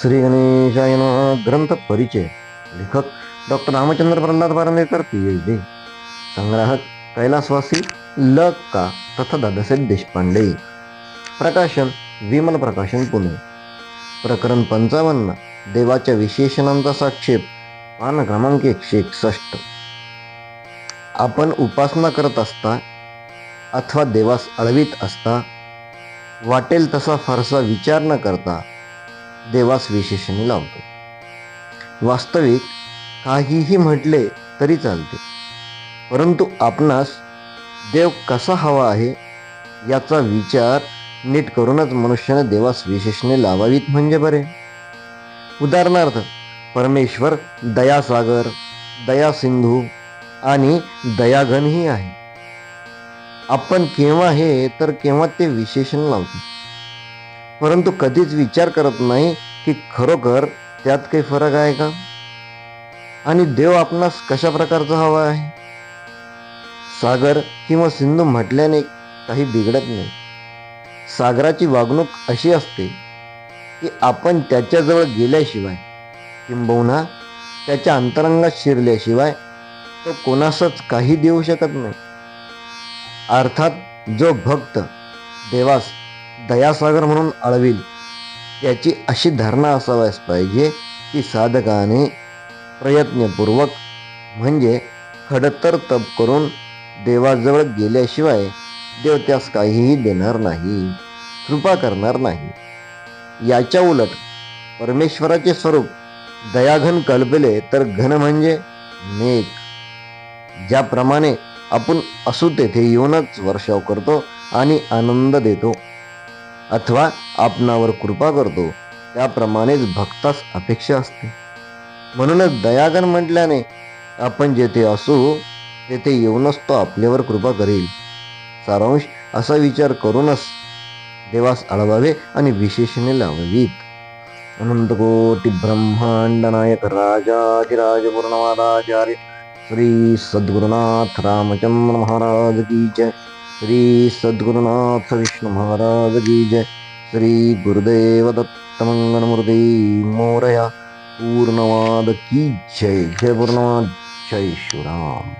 श्री गणेशाय ग्रंथ परिचय. लेखक doctor Ramchandra Pralhad Barandekar P H D संग्राहक कैलासवासी ल. का. तथा दादासाहेब देशपांडे. प्रकाशन विमल प्रकाशन पुणे. प्रकरण पंचावन्न. देवाच्या विशेषणांचा साक्षेप. पान क्रमांक एकशे एकसष्ट. आपण उपासना करत असता अथवा देवास अळवीत असता वाटेल तसा फारसा विचार न करता देवास विशेषणे लावतो. वास्तविक काहीही म्हटले तरी चालते. परंतु आपणास देव कसा हवा आहे याचा विचार नीट करूनच मनुष्याने देवास विशेषणे लावावीत म्हणजे बरे. उदाहरणार्थ परमेश्वर दयासागर दया सिंधू आणि दयाघनही आहे. आपण केव्हा हे तर केव्हा ते विशेषण लावतो. परंतु कधीच विचार करत नाही की खरोखर त्यात काही फरक आहे का? आणि देव आपणास कशा प्रकारचा हवा आहे? सागर किंवा सिंधू म्हटल्याने काही बिघडत नाही. सागराची वागणूक अशी असते की आपण त्याच्याजवळ गेल्याशिवाय किंबहुना त्याच्या अंतरंगात शिरल्याशिवाय तो कोणासच काही देऊ शकत नाही. अर्थात जो भक्त देवास दयासागर म्हणून अळविल याची अशी धारणा असावयास पाहिजे की साधकाने प्रयत्नपूर्वक म्हणजे खडतर तप करून देवाजवळ गेल्याशिवाय देव त्यास काहीही देणार नाही कृपा करणार नाही. याच्या उलट परमेश्वराचे स्वरूप दयाघन कल्पले तर घन म्हणजे मेघ ज्याप्रमाणे आपण असू तेथे येऊनच वर्षाव करतो आणि आनंद देतो. अथवा आपणावर कृपा करतो त्याप्रमाणेच भक्तास अपेक्षा असते. म्हणूनच दयागन म्हटल्याने आपण जेथे असू तेथे येऊनच तो आपल्यावर कृपा करेल. सारांश असा विचार करूनच देवास अळवावे आणि विशेषणे लावावीत. अनंतकोटी ब्रह्मांड नायक राजाधिराज पूर्णवादाचार्य श्री सद्गुरुनाथ रामचंद्र महाराज की जय. श्री सद्गुरुनाथ विष्णु महाराज की जय। श्री गुरुदेव दत्त मंगलमूर्ती मोरया पूर्णवाद की जय। जय पूर्णवाद जय शिवराम